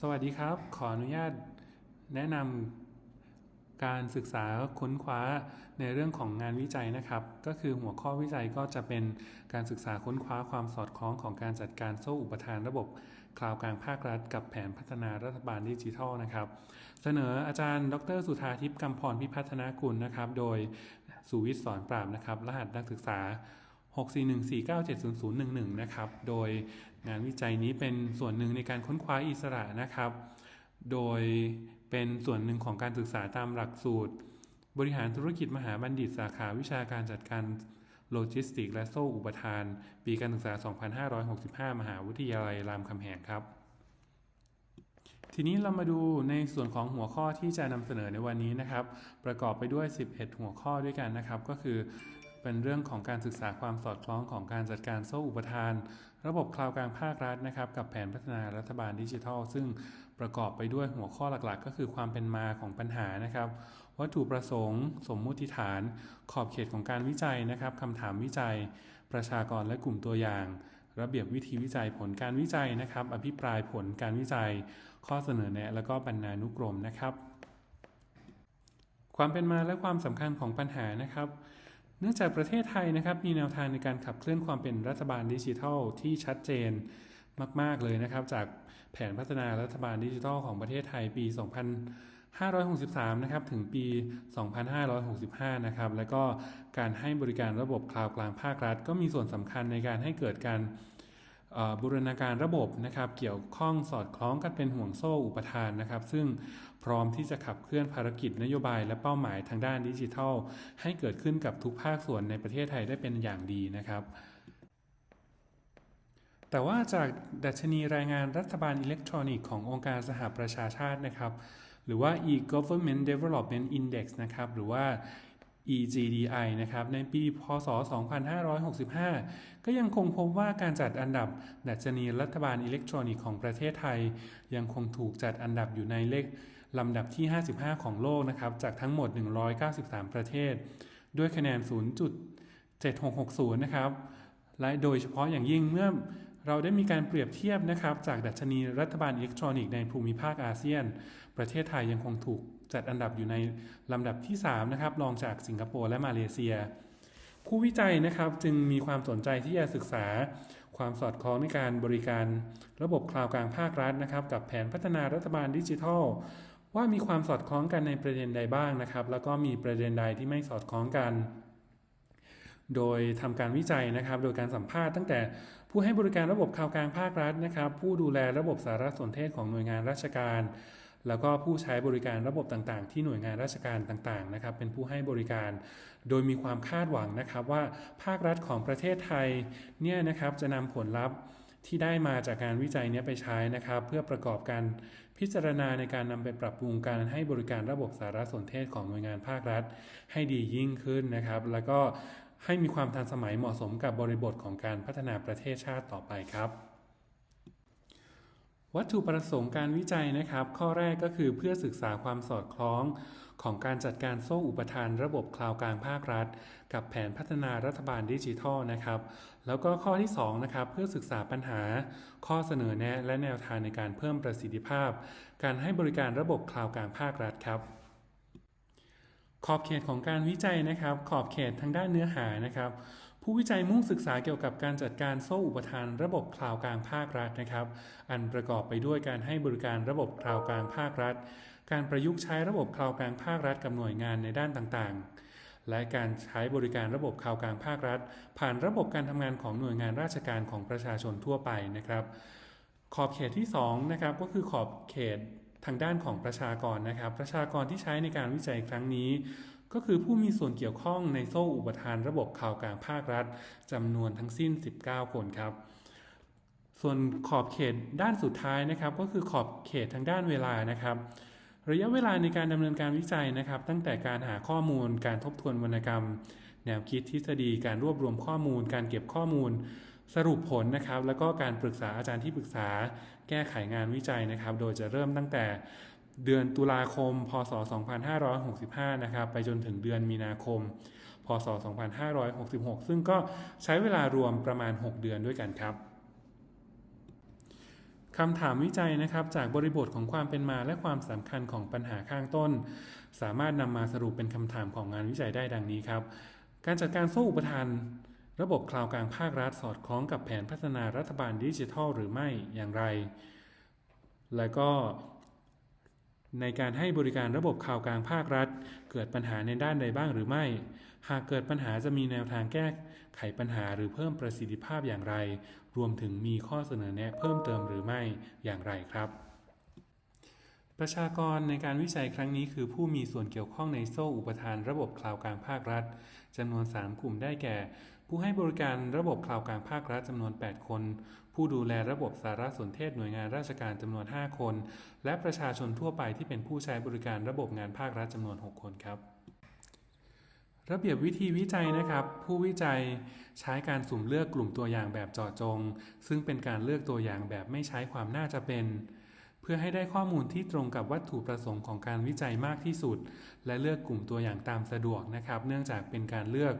สวัสดีครับ ขออนุญาตแนะนำการศึกษาค้นคว้าในเรื่องของงานวิจัยนะครับ ก็คือหัวข้อวิจัยก็จะเป็นการศึกษาค้นคว้าความสอดคล้องของการจัดการโซ่อุปทานระบบคลาวกลางภาครัฐ กับแผนพัฒนารัฐบาลดิจิทัลนะครับ เสนออาจารย์ ดร สุธาทิพย์กำพรพิพัฒนากุลนะครับ โดยสุวิทย์สอนปราบนะครับ รหัสนักศึกษา 641497011 นะครับ โดยงานวิจัยนี้เป็นส่วนหนึ่งในการค้นคว้าอิสระนะครับ โดยเป็นส่วนหนึ่งของการศึกษาตามหลักสูตร บริหารธุรกิจมหาบัณฑิตสาขาวิชาการจัดการโลจิสติกและโซ่อุปทาน ปีการศึกษา 2565 มหาวิทยาลัยรามคำแหงครับ ทีนี้เรามาดูในส่วนของหัวข้อที่จะนำเสนอในวันนี้นะครับ ประกอบไปด้วย 11 หัวข้อด้วยกันนะครับ ก็คือ เป็นเรื่องของการศึกษาความสอดคล้องของการจัดการโซ่อุปทาน ระบบคลาวกลางภาครัฐนะครับ กับแผนพัฒนารัฐบาลดิจิทัล ซึ่งประกอบไปด้วยหัวข้อหลักๆ ก็คือความเป็นมาของปัญหานะครับ วัตถุประสงค์ สมมุติฐาน ขอบเขตของการวิจัยนะครับคำถามวิจัย ประชากรและกลุ่มตัวอย่างระเบียบวิธีวิจัยผลการวิจัยนะครับ อภิปรายผลการวิจัย ข้อเสนอแนะ และก็บรรณานุกรมนะครับ ความเป็นมาและความสำคัญของปัญหานะครับ นื่องจากประเทศไทยนะครับมีแนวทางในการขับเคลื่อนความเป็นรัฐบาลดิจิทัลที่ชัดเจนมาก ๆ เลยนะครับ จากแผนพัฒนารัฐบาลดิจิทัลของประเทศไทยปี 2563 นะครับ ถึงปี 2565 นะครับ และก็การให้บริการระบบคลาวด์กลางภาครัฐ ก็มีส่วนสำคัญในการให้เกิดการ บูรณาการระบบนะครับ เกี่ยวข้องสอดคล้องกันเป็นห่วงโซ่อุปทานนะครับ ซึ่งพร้อมที่จะขับเคลื่อนภารกิจนโยบายและเป้าหมายทางด้านดิจิทัล ให้เกิดขึ้นกับทุกภาคส่วนในประเทศไทยได้เป็นอย่างดีนะครับแต่ว่าจากดัชนีรายงานรัฐบาลอิเล็กทรอนิกส์ขององค์การสหประชาชาตินะครับ หรือว่า e-government development index นะครับ หรือว่า EGDI นะครับในปีพศ 2565 ก็ยังคงพบว่าการจัดอันดับดัชนีรัฐบาลอิเล็กทรอนิกส์ของประเทศไทย ยังคงถูกจัดอันดับอยู่ในเลขลำดับที่ 55 ของโลกนะครับจากทั้งหมด 193 ประเทศ ด้วยคะแนน 0.7660 นะครับและโดยเฉพาะอย่างยิ่งเมื่อเราได้มีการเปรียบเทียบนะครับจากดัชนีรัฐบาลอิเล็กทรอนิกส์ในภูมิภาคอาเซียน ประเทศไทยยังคงถูก จัดอันดับอยู่ในลำดับที่ 3 นะครับรองจากสิงคโปร์และมาเลเซีย ผู้วิจัยนะครับจึงมีความสนใจที่จะศึกษา ความสอดคล้องในการบริการ ระบบคลาวกลางภาครัฐนะครับ กับแผนพัฒนารัฐบาลดิจิทัล ว่ามีความสอดคล้องกันในประเด็นใดบ้างนะครับ แล้วก็มีประเด็นใดที่ไม่สอดคล้องกันโดยทำการวิจัยนะครับ โดยการสัมภาษณ์ตั้งแต่ผู้ให้บริการระบบข่าวกลางภาครัฐนะครับ ผู้ดูแลระบบสารสนเทศของหน่วยงานราชการ แล้วก็ผู้ใช้บริการระบบต่างๆ ที่หน่วยงานราชการต่างๆนะครับเป็นผู้ให้บริการ โดยมีความคาดหวังนะครับว่าภาครัฐของประเทศไทยเนี่ยนะครับจะนำผลลัพธ์ที่ได้มาจากการวิจัยนี้ไปใช้นะครับ เพื่อประกอบการพิจารณาในการนำไปปรับปรุงการให้บริการระบบสารสนเทศของหน่วยงานภาครัฐ ให้ดียิ่งขึ้นนะครับ แล้วก็ให้มีความทันสมัยเหมาะสมกับบริบทของการพัฒนาประเทศชาติต่อไปครับ วัตถุประสงค์การวิจัยนะครับ ข้อแรกก็คือเพื่อศึกษาความสอดคล้อง ของการจัดการโซ่อุปทานระบบคลาวกลางภาครัฐ กับแผนพัฒนารัฐบาลดิจิทัลนะครับ แล้วก็ข้อที่2นะครับเพื่อศึกษาปัญหา ข้อเสนอแนะและแนวทางในการเพิ่มประสิทธิภาพ การให้บริการระบบคลาวกลางภาครัฐครับ ขอบเขตของการวิจัยนะครับ ขอบเขตทางด้านเนื้อหานะครับ ผู้วิจัยมุ่งศึกษาเกี่ยวกับการจัดการโซ่อุปทานระบบคลาวกลางภาครัฐนะครับ อันประกอบไปด้วยการให้บริการระบบคลาวกลางภาครัฐ การประยุกต์ใช้ระบบคลาวกลางภาครัฐกับหน่วยงานในด้านต่างๆ และการใช้บริการระบบคลาวกลางภาครัฐ ผ่านระบบการทำงานของหน่วยงานราชการของประชาชนทั่วไปนะครับ ขอบเขตที่2นะครับก็คือขอบเขต ทางด้านของประชากรนะครับ ประชากรที่ใช้ในการวิจัยครั้งนี้ ก็คือผู้มีส่วนเกี่ยวข้องในโซ่อุปทานระบบข่าวกลางภาครัฐจำนวนทั้งสิ้น 19 คนครับส่วนขอบเขตด้านสุดท้ายนะครับ ก็คือขอบเขตทางด้านเวลานะครับระยะเวลาในการดำเนินการวิจัยนะครับ ตั้งแต่การหาข้อมูล การทบทวนวรรณกรรม แนวคิดทฤษฎีการรวบรวมข้อมูล การเก็บข้อมูล สรุปผลนะครับ แล้วก็การปรึกษาอาจารย์ที่ปรึกษาแก้ไขงานวิจัยนะครับ โดยจะเริ่มตั้งแต่เดือนตุลาคม พศ 2565 นะครับ ไปจนถึงเดือนมีนาคม พศ 2566 ซึ่งก็ใช้เวลารวมประมาณ 6 เดือนด้วยกันครับคำถามวิจัยนะครับจากบริบทของความเป็นมาและความสำคัญของปัญหาข้างต้น สามารถนำมาสรุปเป็นคำถามของงานวิจัยได้ดังนี้ครับ การจัดการโซ่อุปทาน ระบบคลาวกลางภาครัฐสอดคล้องกับแผนพัฒนารัฐบาลดิจิทัลหรือไม่อย่างไร และก็ในการให้บริการระบบข่าวกลางภาครัฐ เกิดปัญหาในด้านใดบ้างหรือไม่ หากเกิดปัญหาจะมีแนวทางแก้ไขปัญหาหรือเพิ่มประสิทธิภาพอย่างไร รวมถึงมีข้อเสนอแนะเพิ่มเติมหรือไม่อย่างไรครับ ประชากรในการวิจัยครั้งนี้คือผู้มีส่วนเกี่ยวข้องในโซ่อุปทานระบบคลาวกลางภาครัฐจำนวน 3 กลุ่มได้แก่ ผู้ให้บริการระบบคลาวกลางภาครัฐจำนวน 8 คน ผู้ดูแลระบบสารสนเทศหน่วยงานราชการจำนวน 5 คน และประชาชนทั่วไปที่เป็นผู้ใช้บริการระบบงานภาครัฐจำนวน 6 คนครับ ระเบียบวิธีวิจัยนะครับ ผู้วิจัยใช้การสุ่มเลือกกลุ่มตัวอย่างแบบเจาะจง ซึ่งเป็นการเลือกตัวอย่างแบบไม่ใช้ความน่าจะเป็น เพื่อให้ได้ข้อมูลที่ตรงกับวัตถุประสงค์ของการวิจัยมากที่สุด และเลือกกลุ่มตัวอย่างตามสะดวกนะครับ เนื่องจากเป็นการเลือก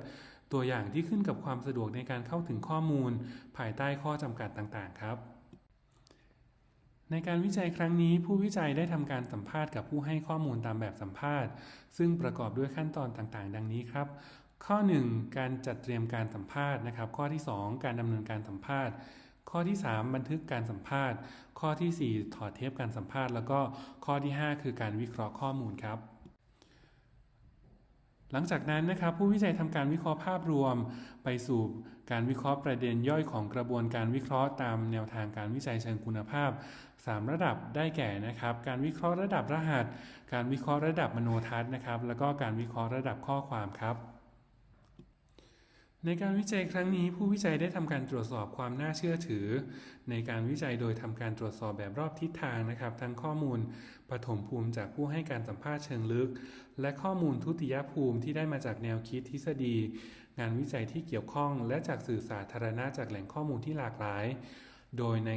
ตัวอย่างที่ขึ้นกับความสะดวกในการเข้าถึงข้อมูล ภายใต้ข้อจำกัดต่างๆ ครับในการวิจัยครั้งนี้ผู้วิจัยได้ทำการสัมภาษณ์กับผู้ให้ข้อมูลตามแบบสัมภาษณ์ ซึ่งประกอบด้วยขั้นตอนต่างๆ ดังนี้ครับ ข้อ 1 การจัดเตรียมการสัมภาษณ์นะครับ ข้อที่ 2 การดำเนินการสัมภาษณ์ ข้อที่ 3 บันทึกการสัมภาษณ์ ข้อทีสี่ 4 ถอดเทปการสัมภาษณ์ แล้วก็ข้อที่ 5 คือการวิเคราะห์ข้อมูลครับหลังจากนั้นนะครับผู้วิจัยทำการวิเคราะห์ภาพรวม ไปสู่การวิเคราะห์ประเด็นย่อยของกระบวนการวิเคราะห์ตามแนวทางการวิจัยเชิงคุณภาพ 3 ระดับได้แก่นะครับ การวิเคราะห์ระดับรหัส การวิเคราะห์ระดับมโนทัศน์นะครับ แล้วก็การวิเคราะห์ระดับข้อความครับ ในการวิจัยครั้งนี้ผู้วิจัยได้ทำการตรวจสอบความน่าเชื่อถือ ในการวิจัยโดยทำการตรวจสอบแบบรอบทิศทางนะครับ ทั้งข้อมูลปฐมภูมิจากผู้ให้การสัมภาษณ์เชิงลึก และข้อมูลทุติยภูมิที่ได้มาจากแนวคิดทฤษฎี งานวิจัยที่เกี่ยวข้อง และจากสื่อสาธารณะจากแหล่งข้อมูลที่หลากหลาย โดยใน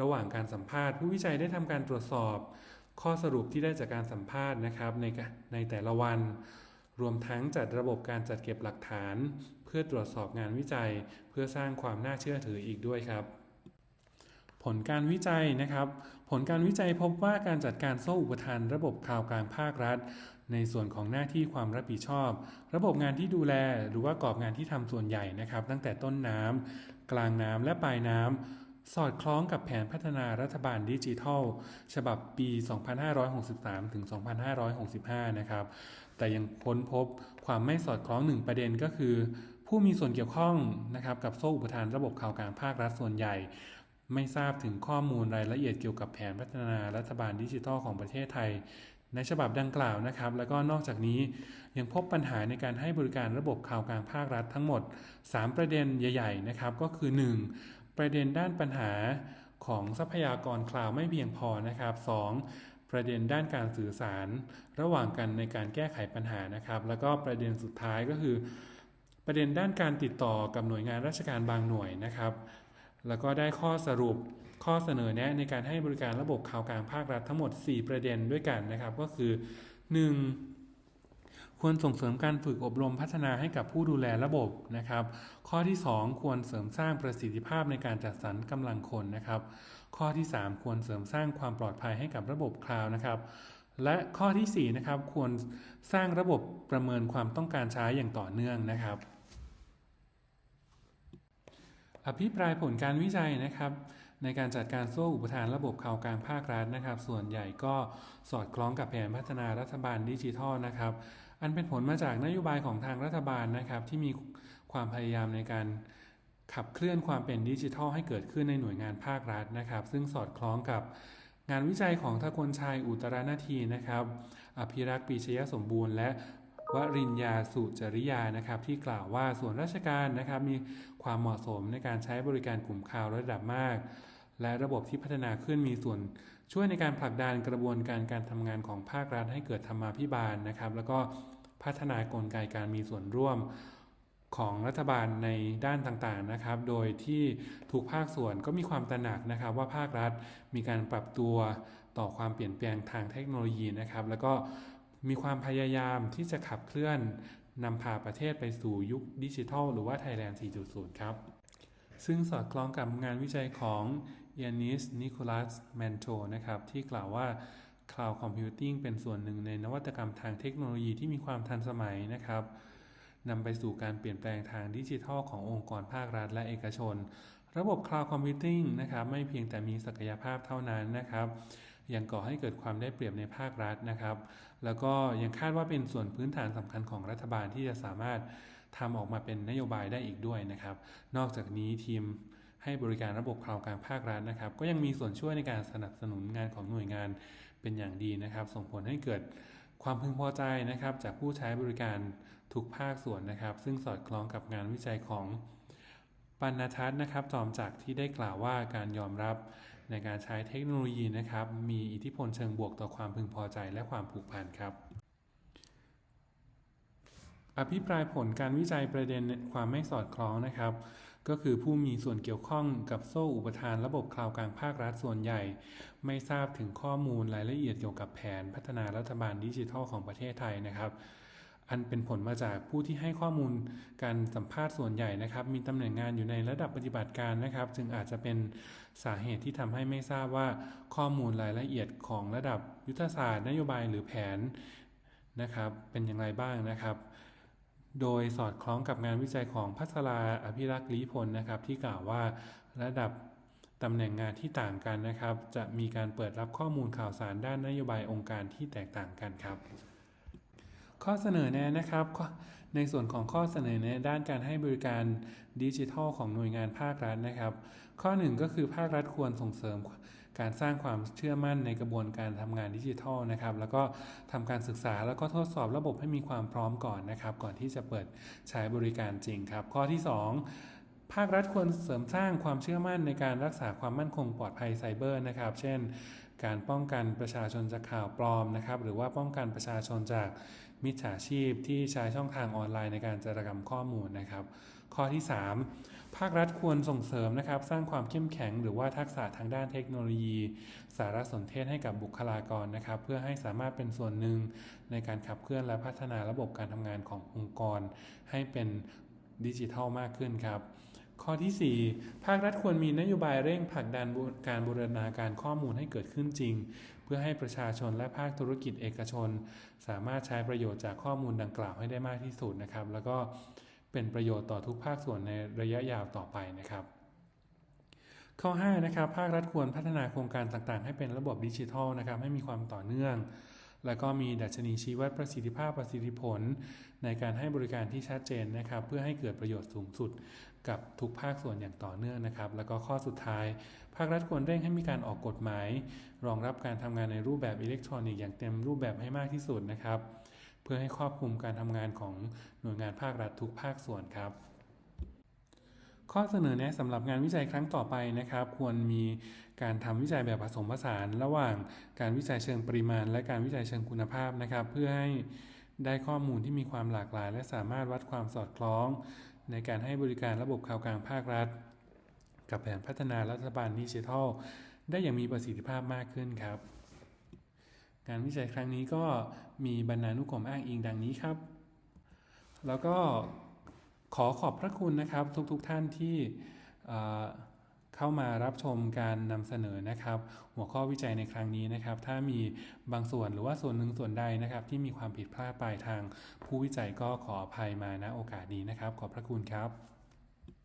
ระหว่างการสัมภาษณ์ ผู้วิจัยได้ทำการตรวจสอบ ข้อสรุปที่ได้จากการสัมภาษณ์นะครับในในแต่ละวัน รวมทั้งจัดระบบการจัดเก็บหลักฐาน เพื่อตรวจสอบงานวิจัย เพื่อสร้างความน่าเชื่อถืออีกด้วยครับ ผลการวิจัยนะครับ ผลการวิจัยพบว่าการจัดการโซ่อุปทานระบบข่าวกลางภาครัฐ ในส่วนของหน้าที่ความรับผิดชอบ ระบบงานที่ดูแล หรือว่ากรอบงานที่ทำส่วนใหญ่นะครับ ตั้งแต่ต้นน้ำกลางน้ำและปลายน้ำ สอดคล้องกับแผนพัฒนารัฐบาลดิจิทัล ฉบับปี 2563 ถึง 2565 นะครับ แต่ยังค้นพบความไม่สอดคล้องหนึ่งประเด็นก็คือ ผู้มีส่วนเกี่ยวข้องนะครับกับโซ่อุปทานระบบข่าวกลางภาครัฐส่วนใหญ่ ไม่ทราบถึงข้อมูลรายละเอียดเกี่ยวกับแผนพัฒนารัฐบาลดิจิทัลของประเทศไทยในฉบับดังกล่าวนะครับ แล้วก็นอกจากนี้ยังพบปัญหาในการให้บริการระบบข่าวกลางภาครัฐทั้งหมด 3 ประเด็นใหญ่ ๆ นะครับ ก็คือ 1. ประเด็นด้านปัญหาของทรัพยากรคลาวไม่เพียงพอนะครับ 2. ประเด็นด้านการสื่อสารระหว่างกันในการแก้ไขปัญหานะครับ แล้วก็ประเด็นสุดท้ายก็คือ ประเด็นด้านการติดต่อกับหน่วยงานราชการบางหน่วยนะครับ แล้วก็ได้ข้อสรุปข้อเสนอแนะในการให้บริการระบบข่าวกลางภาครัฐทั้งหมด 4 ประเด็นด้วยกันนะครับ ก็คือ 1. ควรส่งเสริมการฝึกอบรมพัฒนาให้กับผู้ดูแลระบบนะครับ ข้อที่ 2 ควรเสริมสร้างประสิทธิภาพในการจัดสรรกำลังคนนะครับ ข้อที่ 3 ควรเสริมสร้างความปลอดภัยให้กับระบบคลาวนะครับ และข้อที่4นะครับควรสร้างระบบประเมินความต้องการใช้อย่างต่อเนื่องนะครับ อภิปรายผลการวิจัยนะครับในการจัดการโซ่อุปทานระบบข่าวกลางภาครัฐนะครับ ส่วนใหญ่ก็สอดคล้องกับแผนพัฒนารัฐบาลดิจิทัลนะครับ อันเป็นผลมาจากนโยบายของทางรัฐบาลนะครับ ที่มีความพยายามในการขับเคลื่อนความเป็นดิจิทัลให้เกิดขึ้นในหน่วยงานภาครัฐนะครับ ซึ่งสอดคล้องกับงานวิจัยของทกลชัยอุตรานาทีนะครับ อภิรักษ์ปีชยสมบูรณ์ และวริญญาสุจริยานะครับ ที่กล่าวว่าส่วนราชการนะครับ มีความเหมาะสมในการใช้บริการกลุ่มข่าวระดับมาก และระบบที่พัฒนาขึ้นมีส่วน ช่วยในการผลักดันกระบวนการการทำงานของภาครัฐให้เกิดธรรมาภิบาลนะครับ แล้วก็พัฒนากลไกการมีส่วนร่วมของรัฐบาลในด้านต่างๆนะครับ โดยที่ทุกภาคส่วนก็มีความตระหนักนะครับ ว่าภาครัฐมีการปรับตัวต่อความเปลี่ยนแปลงทางเทคโนโลยีนะครับ แล้วก็มีความพยายามที่จะขับเคลื่อนนำพาประเทศไปสู่ยุคดิจิทัล หรือว่า Thailand 4.0 ครับ ซึ่งสอดคล้องกับงานวิจัยของ ยานิส นิโคลัส แมนโ o นะครับ ที่กล่าวว่า Cloud Computing เป็นส่วนหนึ่งในนวัตกรรมทางเทคโนโลยีที่มีความทันสมัยนะครับนำไปสู่การเปลี่ยนแปลงทางดิจิทัลขององค์กรภาครัฐและเอกชน ระบบ Cloud Computing นะครับ ไม่เพียงแต่มีศักยภาพเท่านั้นนะครับ ยังก่อให้เกิดความได้เปรียบในภาครัฐนะครับ แล้วก็ยังคาดว่าเป็นส่วนพื้นฐานสำคัญของรัฐบาลที่จะสามารถทำออกมาเป็นนโยบายได้อีกด้วยนะครับ นอกจากนี้ทีม ให้บริการระบบคลาวด์กลางภาครัฐนะครับ ก็ยังมีส่วนช่วยในการสนับสนุนงานของหน่วยงานเป็นอย่างดีนะครับ ส่งผลให้เกิดความพึงพอใจนะครับ จากผู้ใช้บริการทุกภาคส่วนนะครับ ซึ่งสอดคล้องกับงานวิจัยของปัณทัศน์นะครับ จอมจักที่ได้กล่าวว่าการยอมรับในการใช้เทคโนโลยีนะครับ มีอิทธิพลเชิงบวกต่อความพึงพอใจและความผูกพันครับ อภิปรายผลการวิจัยประเด็นความไม่สอดคล้องนะครับ ก็คือผู้มีส่วนเกี่ยวข้องกับโซ่อุปทานระบบคลาวกลางภาครัฐส่วนใหญ่ ไม่ทราบถึงข้อมูลรายละเอียดเกี่ยวกับแผนพัฒนารัฐบาลดิจิทัลของประเทศไทยนะครับ อันเป็นผลมาจากผู้ที่ให้ข้อมูลการสัมภาษณ์ส่วนใหญ่นะครับ มีตำแหน่งงานอยู่ในระดับปฏิบัติการนะครับ จึงอาจจะเป็นสาเหตุที่ทำให้ไม่ทราบว่าข้อมูลรายละเอียดของระดับยุทธศาสตร์ นโยบายหรือแผนนะครับเป็นอย่างไรบ้างนะครับ โดยสอดคล้องกับงานวิจัยของพัสราอภิรักษ์ลีพลนะครับที่กล่าวว่าระดับตำแหน่งงานที่ต่างกันนะครับ จะมีการเปิดรับข้อมูลข่าวสารด้านนโยบายองค์การที่แตกต่างกันครับ ข้อเสนอแนะนะครับ ในส่วนของข้อเสนอแนะด้านการให้บริการดิจิทัลของหน่วยงานภาครัฐนะครับ ข้อหนึ่งก็คือภาครัฐควรส่งเสริม การสร้างความเชื่อมั่นในกระบวนการทำงานดิจิทัลนะครับแล้วก็ทำการศึกษาแล้วก็ทดสอบระบบให้มีความพร้อมก่อนนะครับ ก่อนที่จะเปิดใช้บริการจริงครับ ข้อที่ 2ภาครัฐควรเสริมสร้างความเชื่อมั่นในการรักษาความมั่นคงปลอดภัยไซเบอร์นะครับ เช่น การป้องกันประชาชนจากข่าวปลอมนะครับ หรือว่าป้องกันประชาชนจากมิจฉาชีพที่ใช้ช่องทางออนไลน์ในการจารกรรมข้อมูลนะครับ ข้อที่ 3 ภาครัฐควรส่งเสริมนะครับ สร้างความเข้มแข็งหรือว่าทักษะทางด้านเทคโนโลยี สารสนเทศให้กับบุคลากรนะครับ เพื่อให้สามารถเป็นส่วนหนึ่งในการขับเคลื่อนและพัฒนาระบบการทำงานขององค์กร ให้เป็นดิจิทัลมากขึ้นครับข้อที่ 4 ภาครัฐควรมีนโยบายเร่งผลักดันการบูรณาการข้อมูลให้เกิดขึ้นจริง เพื่อให้ประชาชนและภาคธุรกิจเอกชน สามารถใช้ประโยชน์จากข้อมูลดังกล่าวให้ได้มากที่สุดนะครับ แล้วก็ เป็นประโยชน์ต่อทุกภาคส่วนในระยะยาวต่อไปนะครับ ข้อ5นะครับภาครัฐควรพัฒนาโครงการต่างๆ ให้เป็นระบบดิจิทัลนะครับให้มีความต่อเนื่อง แล้วก็มีดัชนีชี้วัดประสิทธิภาพประสิทธิผล ในการให้บริการที่ชัดเจนนะครับ เพื่อให้เกิดประโยชน์สูงสุดกับทุกภาคส่วนอย่างต่อเนื่องนะครับ แล้วก็ข้อสุดท้าย ภาครัฐควรเร่งให้มีการออกกฎหมาย รองรับการทำงานในรูปแบบอิเล็กทรอนิกส์อย่างเต็มรูปแบบให้มากที่สุดนะครับเพื่อให้ครอบคลุมการทำงานของหน่วยงานภาครัฐทุกภาคส่วนครับ ข้อเสนอแนะสำหรับงานวิจัยครั้งต่อไปนะครับ ควรมีการทำวิจัยแบบผสมผสานระหว่างการวิจัยเชิงปริมาณ และการวิจัยเชิงคุณภาพนะครับ เพื่อให้ได้ข้อมูลที่มีความหลากหลาย และสามารถวัดความสอดคล้อง ในการให้บริการระบบข่าวกลางภาครัฐ กับแผนพัฒนารัฐบาลดิจิทัล ได้อย่างมีประสิทธิภาพมากขึ้นครับ งานวิจัยครั้งนี้ก็มีบรรณานุกรมอ้างอิงดังนี้ครับ แล้วก็ขอขอบพระคุณนะครับทุกๆทท่านที่เข้ามารับชมการนำเสนอนะครับ หัวข้อวิจัยในครั้งนี้นะครับ ถ้ามีบางส่วนหรือว่าส่วนหนึ่งส่วนใดนะครับ ที่มีความผิดพลาดไปทางผู้วิจัยก็ขออภัยมาณโอกาสนี้นะครับ ขอบพระคุณครับ